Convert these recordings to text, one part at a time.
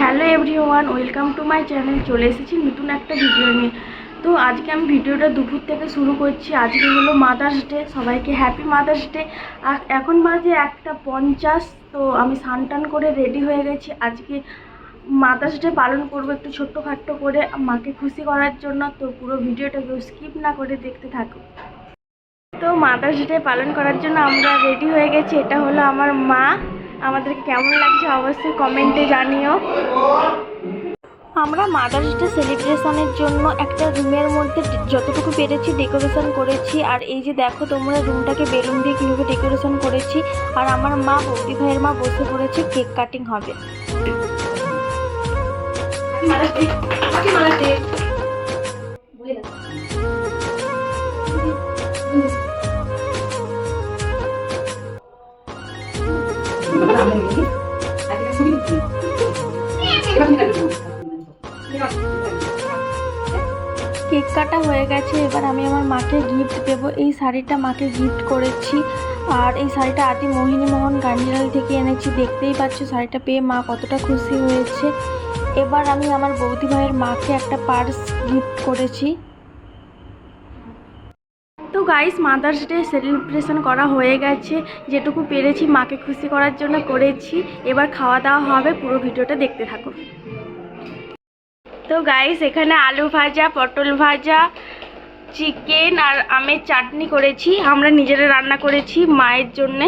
Hello everyone, welcome to my channel. চলে এসেছি নতুন একটা ভিডিও নিয়ে। তো আজকে আমি ভিডিওটা দুপুর থেকে শুরু করছি। আজকে হলো মাদার্স ডে সবাইকে হ্যাপি মাদার্স ডে এখন বাজে একটা পঞ্চাশ, তো আমি স্নান করে রেডি হয়ে গেছি। আজকে মাদার্স ডে পালন করব একটু ছোট্টখাট্ট করে মাকে খুশি করার জন্য। তো পুরো ভিডিওটা কেউ স্কিপ না করে দেখতে থাকো। তো মাদার্স ডে পালন করার জন্য আমরা রেডি হয়ে গেছি। এটা হলো আমার মা। আমাদেরকে কেমন লাগছে অবশ্যই কমেন্টে জানিও। আমরা মাদার্স ডে সেলিব্রেশনের জন্য একটা রুমের মধ্যে যতটুকু পেরেছি ডেকোরেশন করেছি। আর এই যে দেখো তোমরা রুমটাকে বেলুন দিয়ে কীভাবে ডেকোরেশন করেছি। আর আমার মা বৌদি ভাইয়ের মা বসে পড়েছে কেক কাটিং হবে। কেক কাটা হয়ে গেছে, এবার আমি আমার মাকে গিফট দেবো। এই শাড়িটা মাকে গিফট করেছি। আর এই শাড়িটা আদি মোহিনী মোহন গান্ডিলাল থেকে এনেছি। দেখতেই পাচ্ছ শাড়িটা পেয়ে মা কতটা খুশি হয়েছে। এবার আমি আমার বৌদি ভাইয়ের মাকে একটা পার্স গিফট করেছি। গাইস মাদার্স ডে সেলিব্রেশন করা হয়ে গেছে। যেটুকু পেরেছি মাকে খুশি করার জন্য করেছি। এবার খাওয়া দাওয়া হবে, পুরো ভিডিওটা দেখতে থাকো। তো গাইস এখানে আলু ভাজা, পটল ভাজা চিকেন আর আমের চাটনি করেছি। আমরা নিজেরা রান্না করেছি মায়ের জন্যে।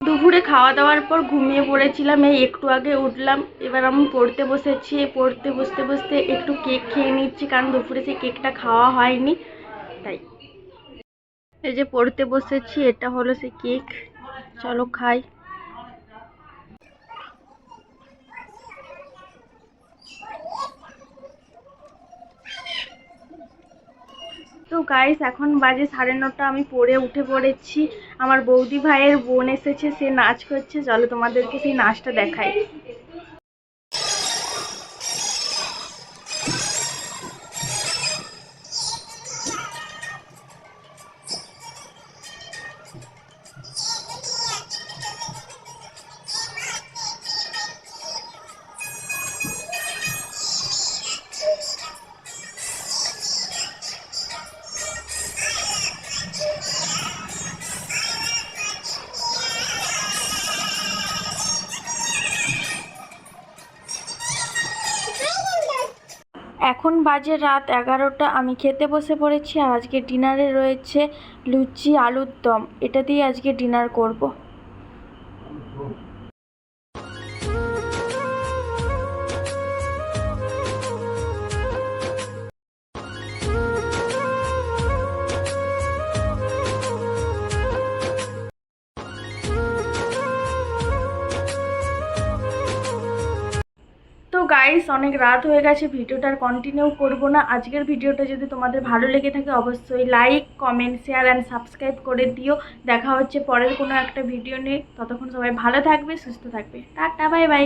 দুপুরে খাওয়া দাওয়ার পর ঘুমিয়ে পড়েছিলাম, এই একটু আগে উঠলাম। এবার আমি পড়তে বসেছি, পড়তে বসতে বসতে একটু কেক খেয়ে নিচ্ছি, কারণ দুপুরে সেই কেকটা খাওয়া হয়নি। তাই। এই যে পড়তে বসেছি, এটা হলো সে কেক। চলো খাই। তো গাইস এখন বাজে সাড়ে নটা, আমি পড়ে উঠে পড়েছি। আমার বৌদি ভাইয়ের বোন এসেছে, সে নাচ করছে। চলো তোমাদেরকে সেই নাচটা দেখাই। এখন বাজে রাত এগারোটা, আমি খেতে বসে পড়েছি আর আজকে ডিনারে রয়েছে লুচি আলুর দম। এটা দিয়ে আজকে ডিনার করব। গাইস অনেক রাত হয়ে গেছে, ভিডিওটা আর কন্টিনিউ করব না। আজকের ভিডিওটা যদি তোমাদের ভালো লেগে থাকে, অবশ্যই like comment share and subscribe করে দিও। দেখা হচ্ছে পরের কোনো একটা ভিডিও নিয়ে। ততক্ষণ সবাই ভালো থাকবে, সুস্থ থাকবে। Tata bye bye